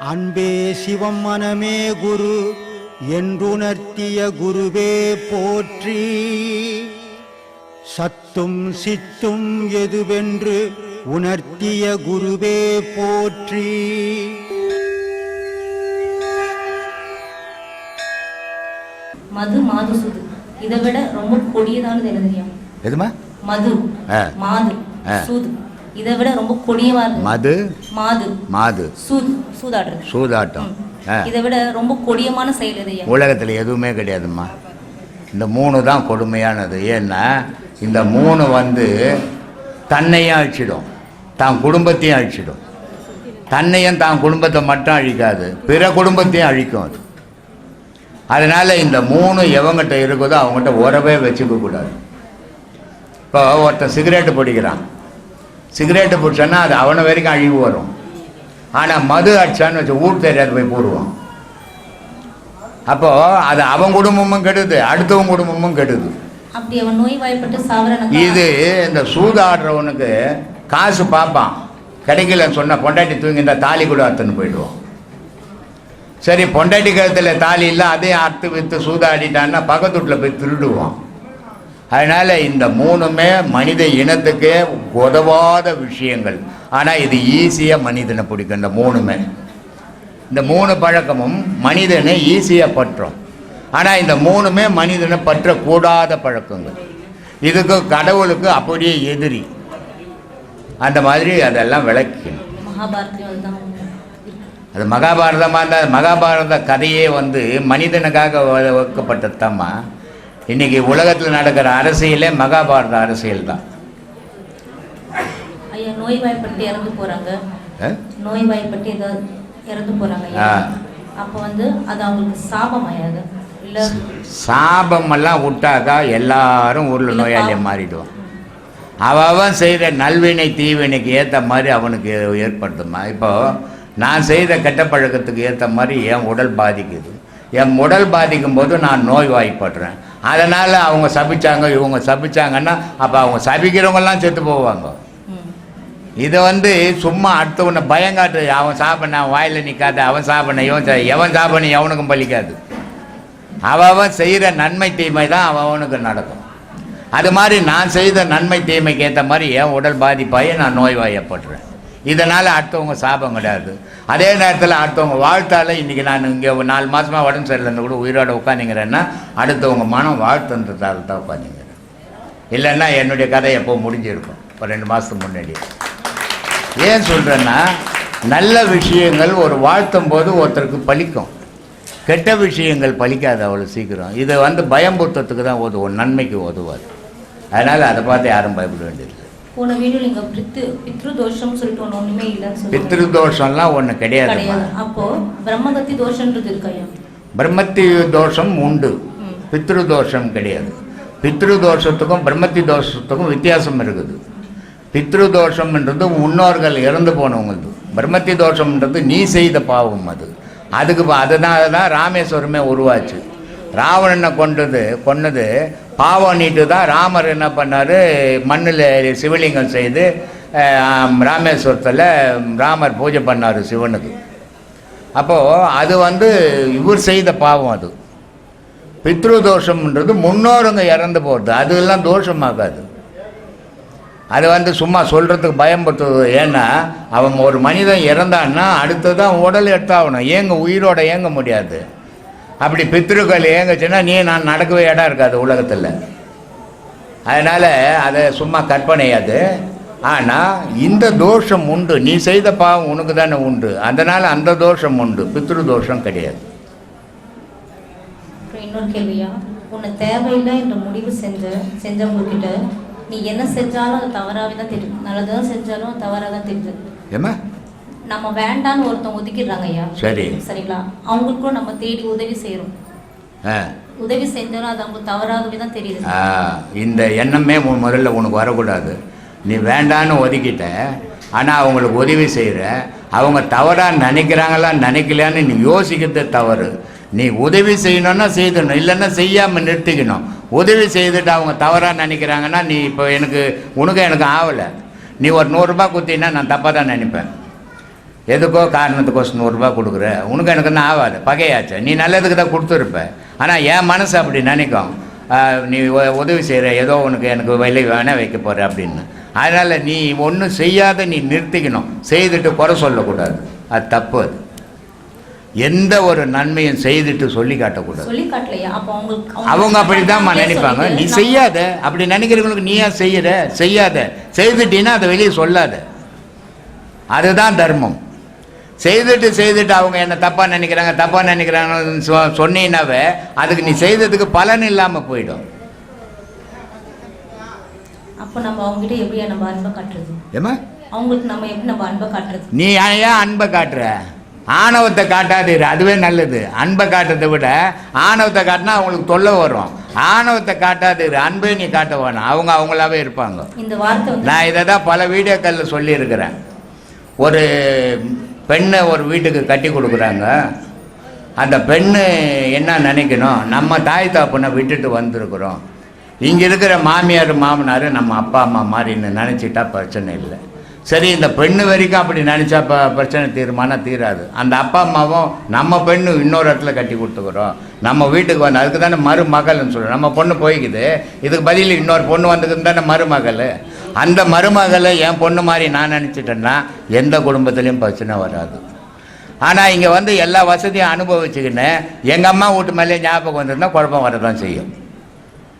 அன்பே சிவம் மனமே குரு என்றுணர்த்திய குருவே போற்றி. சத்தும் சித்தும் எதுவென்று உணர்த்திய குருவே போற்றி. மது மாது சுது. இதை விட ரொம்ப கொடியதானது என்ன தெரியும் எதுமா? மது. மாது. சூது. இதை விட ரொம்ப கொடியவா இருக்கு. மது? மாது. மாது. சூது. சூதாட்டம். ஆ. இதை விட ரொம்ப கொடியமான செயல் ஐயா. உலகத்தில் எதுவுமே கிடையாதும்மா. இந்த மூணு தான் கொடுமையானது. ஏன்னா இந்த மூணு வந்து தன்னையும் அழிச்சிடும். தான் குடும்பத்தையும் அழிச்சிடும். தன்னையும் தான் குடும்பத்தை மட்டும் அழிக்காது. பிற குடும்பத்தையும் அழிக்கும் அது. அதனால் இந்த மூணு எவங்கிட்ட இருக்குதோ அவங்ககிட்ட உறவே வச்சுக்க கூடாது. இப்போ ஒருத்தன் சிகரெட்டு பிடிக்கிறான். சிகரெட்டு பிடிச்சான்னா அது அவனை வரைக்கும் அழிவு வரும். ஆனால் மது அடிச்சான்னு வச்சு ஊர் தெரியாது போய் போடுவான். அப்போ அது அவன் குடும்பமும் கெடுது அடுத்தவன் குடும்பமும் கெடுது. அப்படி அவன் இது இந்த சூதாடுறவனுக்கு காசு பார்ப்பான் கிடைக்கலன்னு சொன்ன பொண்டாட்டி தூங்கி இந்த தாலி கூட அறுத்துன்னு போயிடுவான். சரி பொண்டாட்டி கழுத்தில் தாலி இல்லை அதையும் அறுத்து விற்று சூதாடிட்டான்னா பக்கத்து வீட்டில் போய் திருடுவான். அதனால் இந்த மூணுமே மனித இனத்துக்கே உதவாத விஷயங்கள். ஆனால் இது ஈஸியாக மனிதனை பிடிக்கும் இந்த மூணுமே. இந்த மூணு பழக்கமும் மனிதனை ஈஸியாக பற்றும். ஆனால் இந்த மூணுமே மனிதனை பற்றக்கூடாத பழக்கங்கள். இதுக்கு கடவுளுக்கு அப்படியே எதிரி. அந்த மாதிரி அதெல்லாம் விளக்கணும். அது மகாபாரதமாக இருந்தால் மகாபாரத கதையே வந்து மனிதனுக்காக வ- வைக்கப்பட்டதுதாம்மா இன்னைக்கு உலகத்தில் நடக்கிற அரசியலே மகாபாரத அரசியல் தான் ஐயா நோய் வாய்ப்பட்டு இறந்து ஏதாவது. அப்போ வந்து அது அவங்களுக்கு சாபமெல்லாம் விட்டாக்கா எல்லாரும் ஊரில் நோயாளியை மாறிடுவான். அவன் அவன் செய்கிற நல்வினை தீவினைக்கு ஏற்ற மாதிரி அவனுக்கு ஏற்படுத்துமா? இப்போ நான் செய்த கெட்ட பழக்கத்துக்கு ஏற்ற மாதிரி என் உடல் பாதிக்குது. என் உடல் பாதிக்கும் போது நான் நோய்வாய்ப்படுறேன். அதனால் அவங்க சபிச்சாங்க இவங்க சபிச்சாங்கன்னா அப்போ அவங்க சபிக்கிறவங்கெல்லாம் செத்து போவாங்க. இதை வந்து சும்மா அடுத்தவனை பயங்காட்டு அவன் சாப்பிட்ன வாயில் நிற்காது அவன் சாப்பிட்ன இவன் எவன் சாப்பிட்ன எவனுக்கும் பலிக்காது. அவன் அவன் செய்கிற நன்மை தீமை தான் அவன் அவனுக்கு நடக்கும். அது மாதிரி நான் செய்த நன்மை தீமைக்கு ஏற்ற மாதிரி என் உடல் பாதிப்பாகி நான் நோய்வாயப்படுறேன். இதனால் அடுத்தவங்க சாபம் கிடையாது. அதே நேரத்தில் அடுத்தவங்க வாழ்த்தால் இன்றைக்கி நான் இங்கே நாலு மாதமாக உடம்பு சரியில்லைன்னு கூட உயிரோட உட்காந்துங்கிறேன்னா அடுத்தவங்க மனம் வாழ்த்துன்றதால தான் உட்காந்துங்கிறேன் இல்லைன்னா என்னுடைய கதை எப்போ முடிஞ்சிருக்கும்? ஒரு ரெண்டு மாதத்துக்கு முன்னாடி ஏன் சொல்கிறேன்னா நல்ல விஷயங்கள் ஒரு வாழ்த்தும் போது ஒருத்தருக்கு பலிக்கும் கெட்ட விஷயங்கள் பலிக்காது அவ்வளோ சீக்கிரம். இது வந்து பயம்புத்தத்துக்கு தான் உதவும் நன்மைக்கு உதவாது அதனால் அதை பார்த்து யாரும் பயப்பட வேண்டியது போன வீடியோல இங்க பித்ரு பித்ரு தோஷம்னு சொல்லிட்டு ஒண்ணு ஒண்ணுமே இல்லைன்னு சொல்லுவாங்க. பித்ரு தோஷம்லாம் ஒன்று கிடையாது. கிடையாது அப்போ பிரம்மகத்தி தோஷன்றது இருக்கு ஐயா? பிரம்மத்தி தோஷம் உண்டு. ம். பித்ரு தோஷம் கிடையாது. பித்ரு தோஷத்துக்கும் பிரம்மத்தி தோஷத்துக்கும் வித்தியாசம் இருக்குது. பித்ரு தோஷம்ன்றது முன்னோர்கள் இறந்து போனவங்களது. பிரம்மத்தி தோஷம்ன்றது நீ செய்த பாவம் அது. அதுக்கு அதனால தான் ராமேஸ்வரமே உருவாச்சு. ராவணனை கொண்டது கொன்னது பாவம் நீட்டு தான் ராமர் என்ன பண்ணார்? மண்ணில் சிவலிங்கம் செய்து ராமேஸ்வரத்தில் ராமர் பூஜை பண்ணார் சிவனுக்கு. அப்போது அது வந்து இவர் செய்த பாவம் அது. பித்ரு தோஷம்ன்றது முன்னோருங்க இறந்து போகிறது அதெல்லாம் தோஷமாகாது. அது வந்து சும்மா சொல்கிறதுக்கு பயன்படுத்துவது ஏன்னா அவன் ஒரு மனிதன் இறந்தான்னா அடுத்ததான் உடல் எடுத்தாகணும். ஏங்க உயிரோட ஏங்க முடியாது? அப்படி பித்ருக்கள் ஏங்குச்சுன்னா நீ நான் நடக்கவே இடம் இருக்காது உலகத்தில். அதனால் அதை சும்மா கற்பனை அது. ஆனால் இந்த தோஷம் உண்டு. நீ செய்த பாவம் உனக்கு தானே உண்டு. அதனால் அந்த தோஷம் உண்டு. பித்ரு தோஷம் கிடையாது. இன்னொரு கேள்வியா? உன்னை தேவையில்லை என்ற முடிவு செஞ்ச செஞ்சவங்க கிட்ட நீ என்ன செஞ்சாலும் அது தவறாவே தான் தெரியும். நல்லதான் செஞ்சாலும் தவறாக தான் தெரியுது. ஏம்மா? நம்ம வேண்டான்னு ஒருத்தவங்க ஒதுக்கிடுறாங்க ஐயா. சரி. சரிங்களா? அவங்களுக்கும் நம்ம தேடி உதவி செய்கிறோம் உதவி செஞ்சாலும் அது அவங்களுக்கு தவறாகவே தான் தெரியுது. இந்த எண்ணமே முதல்ல உனக்கு வரக்கூடாது. நீ வேண்டான்னு ஒதுக்கிட்ட ஆனால் அவங்களுக்கு உதவி செய்கிற அவங்க தவறாக நினைக்கிறாங்களா நினைக்கலையான்னு நீ யோசிக்கிறது தவறு. நீ உதவி செய்யணும்னா செய்தணும் இல்லைன்னா செய்யாமல் நிறுத்திக்கணும். உதவி செய்துட்டு அவங்க தவறாக நினைக்கிறாங்கன்னா நீ இப்போ எனக்கு உனக்கு எனக்கு ஆகலை நீ ஒரு நூறுரூபா கொடுத்தீங்கன்னா நான் தப்பாக தான் நினைப்பேன். எதுக்கோ காரணத்துக்கோசம் நூறுரூபா கொடுக்குற? உனக்கு எனக்கு தான் ஆகாது பகையாச்சு. நீ நல்லதுக்கு தான் கொடுத்துருப்ப. ஆனால் என் மனசு அப்படி நினைக்கும். நீ உதவி செய்கிற ஏதோ உனக்கு எனக்கு விலை வேணால் வைக்க போகிற அப்படின்னு. அதனால் நீ ஒன்றும் செய்யாத நீ நிறுத்திக்கணும். செய்துட்டு குறை சொல்லக்கூடாது. அது தப்பு அது. எந்த ஒரு நன்மையும் செய்துட்டு சொல்லி காட்டக்கூடாது. அவங்க சொல்லிட்டு நினைப்பாங்க. நீ செய்யாத. அப்படி நினைக்கிறவங்களுக்கு நீ ஏன் செய்யற? செய்யாத. செய்துட்டீன்னா அதை வெளியே சொல்லாத. அதுதான் தர்மம். செய்துட்டு செய்துட்டு அவங்க என்ன தப்பாக நினைக்கிறாங்க தப்பாக நினைக்கிறாங்கன்னு சொ சொன்னீங்கன்னாவே அதுக்கு நீ செய்ததுக்கு பலன் இல்லாமல் போயிடும். அப்போ நம்ம அவங்ககிட்ட எப்படி நம்ம அன்பை காட்டுறது? ஏமா அவங்களுக்கு நம்ம எப்படி நம்ம அன்பை காட்டுறது? நீ ஏன் அன்பை காட்டுற? ஆணவத்தை காட்டாதீரு அதுவே நல்லது. அன்பை காட்டுறதை விட ஆணவத்தை காட்டினா அவங்களுக்கு தொல்லை வரும். ஆணவத்தை காட்டாதீரு அன்பை நீ காட்ட வேணாம். அவங்க அவங்களாவே இருப்பாங்க. இந்த வார்த்தை நான் இதை தான் பல வீடியோக்களில் சொல்லியிருக்கிறேன். ஒரு பெண்ணை ஒரு வீட்டுக்கு கட்டி கொடுக்குறாங்க. அந்த பெண்ணு என்ன நினைக்கணும்? நம்ம தாய் தாப்புனை விட்டுட்டு வந்திருக்கிறோம். இங்கே இருக்கிற மாமியார் மாமனார் நம்ம அப்பா அம்மா மாதிரின்னு நினச்சிட்டா பிரச்சனை இல்லை. சரி இந்த பெண்ணு வரைக்கும் அப்படி நினச்சா ப பிரச்சனை தீர்மானம் தீராது. அந்த அப்பா அம்மாவும் நம்ம பெண்ணு இன்னொரு இடத்துல கட்டி கொடுத்துக்கிறோம். நம்ம வீட்டுக்கு வந்து அதுக்கு தானே மருமகள்னு சொல்கிறோம் நம்ம பொண்ணு போய்க்குது. இதுக்கு பதில் இன்னொரு பொண்ணு வந்துக்குன்னு தானே மருமகள். அந்த மருமகளை என் பொண்ணு மாதிரி நான் நினச்சிட்டேன்னா எந்த குடும்பத்துலேயும் பிரச்சனை வராது. ஆனால் இங்கே வந்து எல்லா வசதியும் அனுபவிச்சுக்கின்னு எங்கள் அம்மா வீட்டு மேலே ஞாபகம் வந்திருந்தா குழப்பம் வரதான் செய்யும்.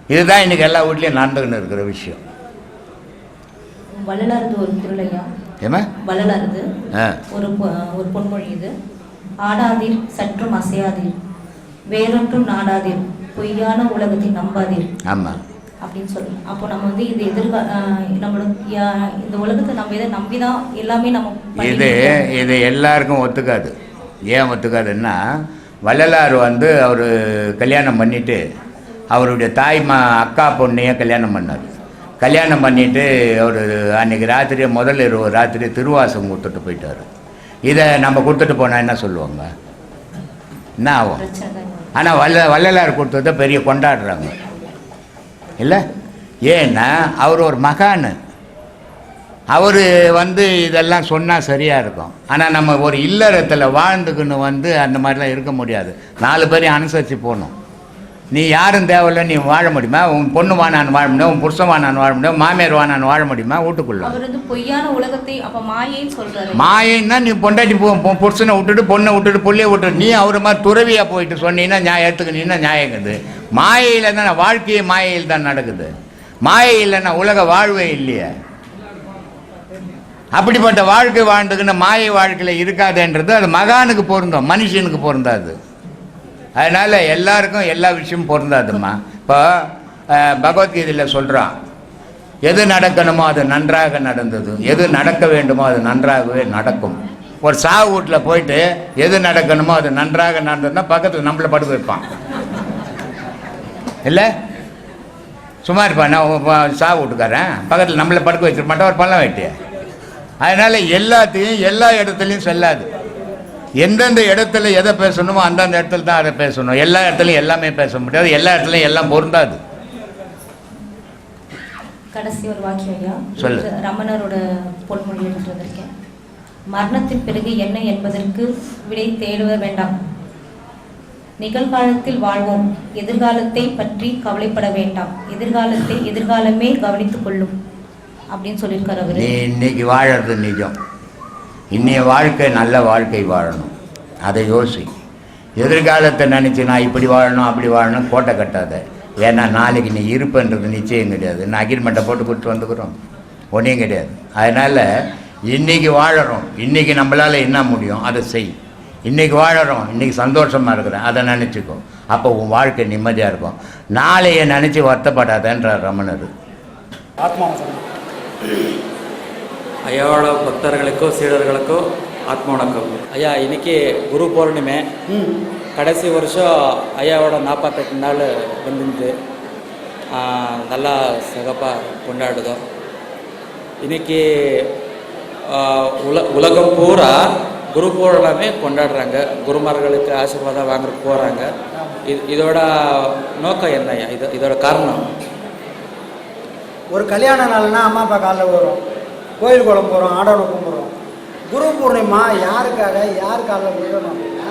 இதுதான் இன்றைக்கி எல்லா வீட்லேயும் நடந்துக்கின்னு இருக்கிற விஷயம். வள்ளலாரது ஒரு குரலையா ஏமா வள்ளலாரது ஆ. ஒரு பொ- ஒரு பொன்மொழி இது. ஆடாதீர் சற்றும் அசையாதீர். வேறொன்றும் நாடாதீர். பொய்யான உலகத்தை நம்பாதீர். ஆமாம் அப்படின்னு சொல்லலாம் அப்போ நம்ம வந்து இது எதிர்கா ஆஹ் நம்மளோட இந்த உலகத்தை நம்ம எதை நம்பி தான் எல்லாமே நம்ம இது. இது எல்லாருக்கும் ஒத்துக்காது. ஏன் ஒத்துக்காதுன்னா வள்ளலார் வந்து அவர் கல்யாணம் பண்ணிட்டு அவருடைய தாய் மா அக்கா பொண்ணையே கல்யாணம் பண்ணார். கல்யாணம் பண்ணிட்டு அவர் அன்னைக்கு ராத்திரி முதல் இரவு ராத்திரி திருவாசகம் கொடுத்துட்டு போயிட்டார். இதை நம்ம கொடுத்துட்டு போனால் என்ன சொல்லுவாங்க? என்ன ஆகும்? இது. ஆனால் வல்ல வள்ளலார் கொடுத்ததை பெரிய கொண்டாடுறாங்க. இல்லை? ஏன்னா அவர் ஒரு மகான். அவர் வந்து இதெல்லாம் சொன்னால் சரியாக இருக்கும். ஆனால் நம்ம ஒரு இல்லறத்தில் வாழ்ந்துக்குன்னு வந்து அந்த மாதிரிலாம் இருக்க முடியாது. நாலு பேரையும் அனுசரித்து போகணும். நீ யாரும் தேவையில்ல நீ வாழ முடியுமா? உன் பொண்ணு வானான்னு வாழ முடியும் உன் புருஷன் வானான்னு வாழ முடியும் மாமியார் வானான்னு வாழ முடியுமா? வீட்டுக்குள்ள. அவர் வந்து பொய்யான உலகத்தை அப்ப மாயைன்னு சொல்றாரு. மாயன்னா நீ பொண்டாட்டி புருஷனை விட்டுட்டு பொண்ணை விட்டுட்டு புள்ளைய விட்டுட்டு நீ அவரை மாதிரி துறவியாக போயிட்டு சொன்னீங்கன்னா நியாயம் எடுத்துக்கினீங்கன்னா நியாயங்குது மாயையில் தானே வாழ்க்கையே மாயையில் தான் நடக்குது. மாயை இல்லைன்னா உலக வாழ்வே இல்லையே. அப்படிப்பட்ட வாழ்க்கை வாழ்ந்துக்கின்னு மாயை வாழ்க்கையில் இருக்காதுன்றது அது மகானுக்கு பொருந்தும் மனுஷனுக்கு பொருந்தாது. அதனால் எல்லாருக்கும் எல்லா விஷயமும் பொருந்தாதும்மா. இப்போ பகவத்கீதையில் சொல்கிறான் எது நடக்கணுமோ அது நன்றாக நடந்தது. எது நடக்க வேண்டுமோ அது நன்றாகவே நடக்கும். ஒரு சாவு வீட்டில் போயிட்டு எது நடக்கணுமோ அது நன்றாக நடந்ததுன்னா பக்கத்தில் நம்மளை படுக்க வைப்பான். இல்லை? சும்மா இருப்பான் நான் சாவு வீட்டுக்காரன். பக்கத்தில் நம்மளை படுக்க வச்சிருக்க ஒரு பழம் வெட்டிய. அதனால் எல்லாத்தையும் எல்லா இடத்துலையும் செல்லாது. எந்தெந்த இடத்துல எதை பேசணுமோ அந்தந்த இடத்துல தான் அதை பேசணும். எல்லா இடத்துலையும் எல்லாமே பேச முடியாது. எல்லா இடத்துலையும் எல்லாம் பொருந்தாது. கடைசி ஒரு வாக்கியம் ஐயா. சொல்லு. ரமணரோட பொன்மொழி எடுத்துட்டு வந்திருக்கேன் மரணத்தின் பிறகு என்ன என்பதற்கு விடை தேடுவ வேண்டாம். நிகழ்காலத்தில் வாழ்வோம். எதிர்காலத்தை பற்றி கவலைப்பட வேண்டாம். எதிர்காலத்தை எதிர்காலமே கவனித்துக் கொள்ளும். அப்படின்னு சொல்லியிருக்காரு அவரு. இன்னைக்கு வாழறது நிஜம். இன்றைய வாழ்க்கை நல்ல வாழ்க்கை வாழணும். அதை யோசி. எதிர்காலத்தை நினச்சி நான் இப்படி வாழணும் அப்படி வாழணும் கோட்டை கட்டாத. ஏன்னா நாளைக்கு நீ இருப்புன்றது நிச்சயம் கிடையாது. நான் அக்ரிமெண்ட்டை போட்டு கொடுத்து வந்துக்கிறோம். ஒன்றையும் கிடையாது. அதனால் இன்னைக்கு வாழறோம். இன்றைக்கி நம்மளால் என்ன முடியும்? அதை செய். இன்றைக்கி வாழறோம். இன்றைக்கி சந்தோஷமாக இருக்கிறேன். அதை நினச்சிக்கோ. அப்போ உன் வாழ்க்கை நிம்மதியாக இருக்கும். நாளையை நினச்சி வருத்தப்படாதன்ற ரமணர். ஆத்மா ஐயாவோட பக்தர்களுக்கோ சீடர்களுக்கோ ஆத்ம வணக்கம் ஐயா இன்னைக்கு குரு பௌர்ணிமை. கடைசி வருஷம் ஐயாவோட நாற்பத்தெட்டு நாள் வந்துருந்து நல்லா சிறப்பாக கொண்டாடுதோம். இன்னைக்கு உல உலகம் பூரா குரு பௌர்ணமி கொண்டாடுறாங்க. குருமார்களுக்கு ஆசீர்வாதம் வாங்குறதுக்கு போகிறாங்க இது இதோட நோக்கம் என்ன ஐயா? இது இதோட காரணம்? ஒரு கல்யாண நாள்னா அம்மா அப்பா காலைல வரும் கோயில் குளம் போகிறோம் ஆடவனை கும்பிட்றோம் குரு பூர்ணிமா யாருக்காக? யாருக்காக விடணும் அப்படின்னா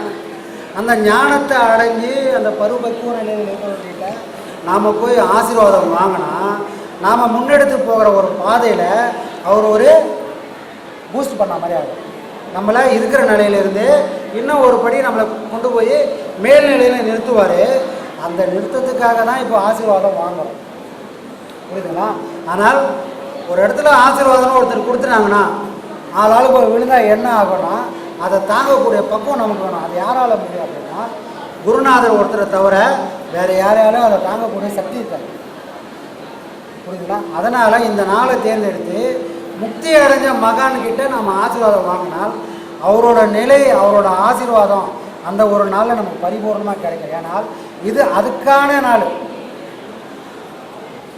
அந்த ஞானத்தை அடைஞ்சு அந்த பருவக்குவ நிலையில் இருக்கிறவங்கிட்ட நாம் போய் ஆசீர்வாதம் வாங்கினா நாம் முன்னெடுத்து போகிற ஒரு பாதையில் அவர் ஒரு பூஸ்ட் பண்ண மாதிரி ஆகும். நம்மளை இருக்கிற நிலையிலிருந்து இன்னும் ஒரு படி நம்மளை கொண்டு போய் மேல்நிலையில் நிறுத்துவார். அந்த நிறுத்தத்துக்காக தான் இப்போ ஆசீர்வாதம் வாங்குறோம். புரியுதுங்களா? ஆனால் ஒரு இடத்துல ஆசீர்வாதம்னு ஒருத்தர் கொடுத்துட்டாங்கன்னா ஆள் ஒரு விழுந்தா என்ன ஆகும்னா அதை தாங்கக்கூடிய பக்குவம் நமக்கு வேணும். அது யாரால முடியும் அப்படின்னா குருநாதர் ஒருத்தரை தவிர வேறு யாரையாலும் அதை தாங்கக்கூடிய சக்தி இருக்காது புரியுதுங்களா அதனால் இந்த நாளை தேர்ந்தெடுத்து முக்தி அடைஞ்ச மகான்கிட்ட நம்ம ஆசீர்வாதம் வாங்கினால் அவரோட நிலை அவரோட ஆசீர்வாதம் அந்த ஒரு நாளில் நமக்கு பரிபூர்ணமாக கிடைக்கும். ஏனால் இது அதுக்கான நாள்.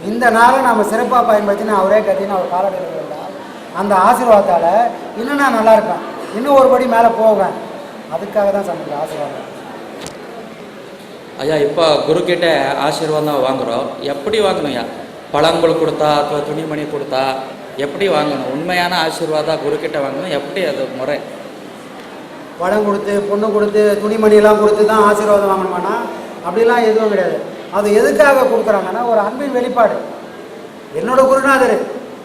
இந்த நாளை நம்ம சிறப்பாக பயன்படுத்தினா அவரே கத்தின்னு அவர் காலடியில் இருந்தால் அந்த ஆசீர்வாதத்தால் இன்னும் நான் நல்லா இருப்பேன் இன்னும் ஒரு படி மேலே போவேன் அதுக்காக தான் சமைக்கிற ஆசீர்வாதம் ஐயா இப்போ குருக்கிட்ட ஆசீர்வாதம் வாங்குகிறோம் எப்படி வாங்கணும் ஐயா பழங்கள் கொடுத்தா ಅಥವಾ துணிமணி கொடுத்தா எப்படி வாங்கணும் உண்மையான ஆசீர்வாதம் குருக்கிட்ட வாங்கணும் எப்படி அது முறை பழம் கொடுத்து பொண்ணு கொடுத்து துணிமணியெல்லாம் கொடுத்து தான் ஆசீர்வாதம் வாங்கணுமானா அப்படிலாம் எதுவும் கிடையாது அது எதுக்காக கொடுக்குறாங்கன்னா ஒரு அன்பின் வெளிப்பாடு. என்னோட குருநாதர்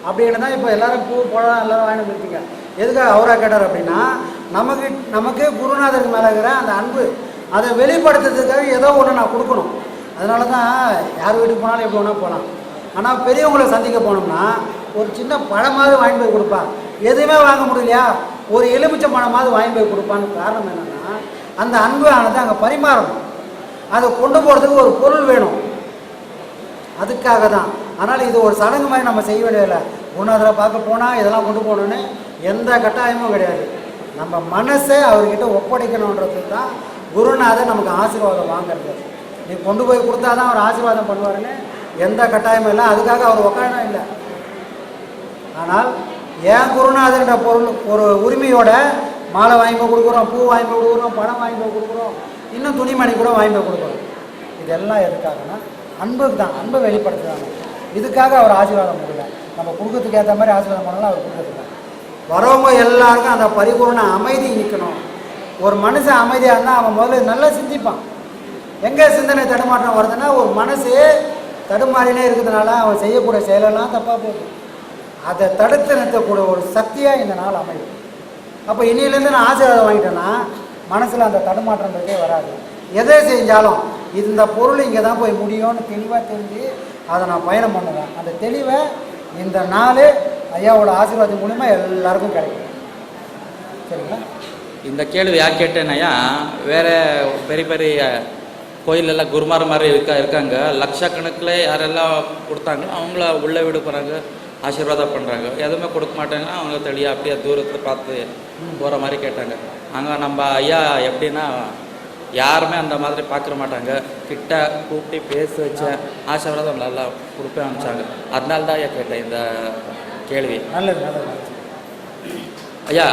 அப்படின்னு தான் இப்போ எல்லாரும் பூ பழம் எல்லாரும் வாங்கிட்டு வந்துருக்கீங்க எதுக்காக அவராக கேட்டார் அப்படின்னா நமக்கு நமக்கு குருநாதருக்கு மேலே இருக்கிற அந்த அன்பு அதை வெளிப்படுத்துறதுக்காக ஏதோ ஒன்று நான் கொடுக்கணும். அதனால தான் யார் வீட்டுக்கு போனாலும் எப்படி வேணால் போகலாம் ஆனால் பெரியவங்களை சந்திக்க போனோம்னா ஒரு சின்ன பழமாவது வாங்கி போய் கொடுப்பான் எதுவுமே வாங்க முடியலையா? ஒரு எலுமிச்சை பழமாவது வாங்கி போய் கொடுப்பான்னு காரணம் என்னென்னா அந்த அன்பு ஆனது அங்கே பரிமாறணும். அதை கொண்டு போகிறதுக்கு ஒரு பொருள் வேணும். அதுக்காக தான் ஆனால் இது ஒரு சடங்கு மாதிரி நம்ம செய்ய வேண்டியதில்லை. குருநாதரை பார்க்க போனால் இதெல்லாம் கொண்டு போகணுன்னு எந்த கட்டாயமும் கிடையாது. நம்ம மனசை அவர்கிட்ட ஒப்படைக்கணுன்றது தான் குருநாதர் நமக்கு ஆசீர்வாதம் வாங்குறது. நீ கொண்டு போய் கொடுத்தா தான் அவர் ஆசீர்வாதம் பண்ணுவாருன்னு எந்த கட்டாயமும் இல்லை. அதுக்காக அவர் உட்காரணும் இல்லை. ஆனால் ஏன் குருநாதர்ன்ற பொருள் ஒரு உரிமையோட மாலை வாங்கி போய் கொடுக்குறோம் பூ வாங்கி போய் கொடுக்குறோம் பணம் வாங்கி போய் கொடுக்குறோம் இன்னும் துணிமணி கூட வாங்கி போய் கொடுக்குறோம் இதெல்லாம் எதுக்காகனா அன்புக்கு தான் அன்பை வெளிப்படுத்துறாங்க. இதுக்காக அவர் ஆசீர்வாதம் கொடுக்கல. நம்ம கொடுக்கறதுக்கு ஏற்ற மாதிரி ஆசீர்வாதம் பண்ணலாம் அவர் கொடுக்கறதுக்கு வரவங்க எல்லாருக்கும் அந்த பரிபூர்ண அமைதி நிற்கணும் ஒரு மனுஷன் அமைதியாக இருந்தால் அவன் முதல்ல நல்லா சிந்திப்பான். எங்கே சிந்தனை தடுமாற்றம் வருதுன்னா ஒரு மனசு தடுமாறினே இருக்கிறதுனால அவன் செய்யக்கூடிய செயலெல்லாம் தப்பாக போகுது. அதை தடுத்து நிறுத்தக்கூடிய ஒரு சக்தியாக இந்த நாள் அமையும். அப்போ இன்னிலேருந்து நான் ஆசீர்வாதம் வாங்கிட்டேன்னா மனசில் அந்த தடுமாற்றன்றதே வராது. எதை செஞ்சாலும் இந்த பொருள் இங்கே தான் போய் முடியும்னு தெளிவாக தெரிஞ்சு அதை நான் பயணம் பண்ணுவேன். அந்த தெளிவை இந்த நாள் ஐயாவோட ஆசீர்வாதம் மூலிமா எல்லாருக்கும் கிடைக்கும். சரிங்களா? இந்த கேள்வி யார் கேட்டேன்னா வேற பெரிய பெரிய கோயிலெல்லாம் குருமார் மாதிரி இருக்கா இருக்காங்க. லட்சக்கணக்கில் யாரெல்லாம் கொடுத்தாங்களோ அவங்கள உள்ளே விட போகிறாங்க ஆசீர்வாதம் பண்ணுறாங்க எதுவுமே கொடுக்க மாட்டாங்கன்னா அவங்க தெளிவாக அப்படியே தூரத்தில் பார்த்து போகிற மாதிரி கேட்டாங்க. அங்கே நம்ம ஐயா எப்படின்னா யாருமே அந்த மாதிரி பார்க்குற மாட்டாங்க. கிட்ட கூப்பிட்டு பேச வச்ச ஆசீர்வாதம் நல்லா கொடுப்பேன் அனுப்பிச்சாங்க. அதனால தான் ஐயா கேட்டேன் இந்த கேள்வி. நல்லது. ஐயா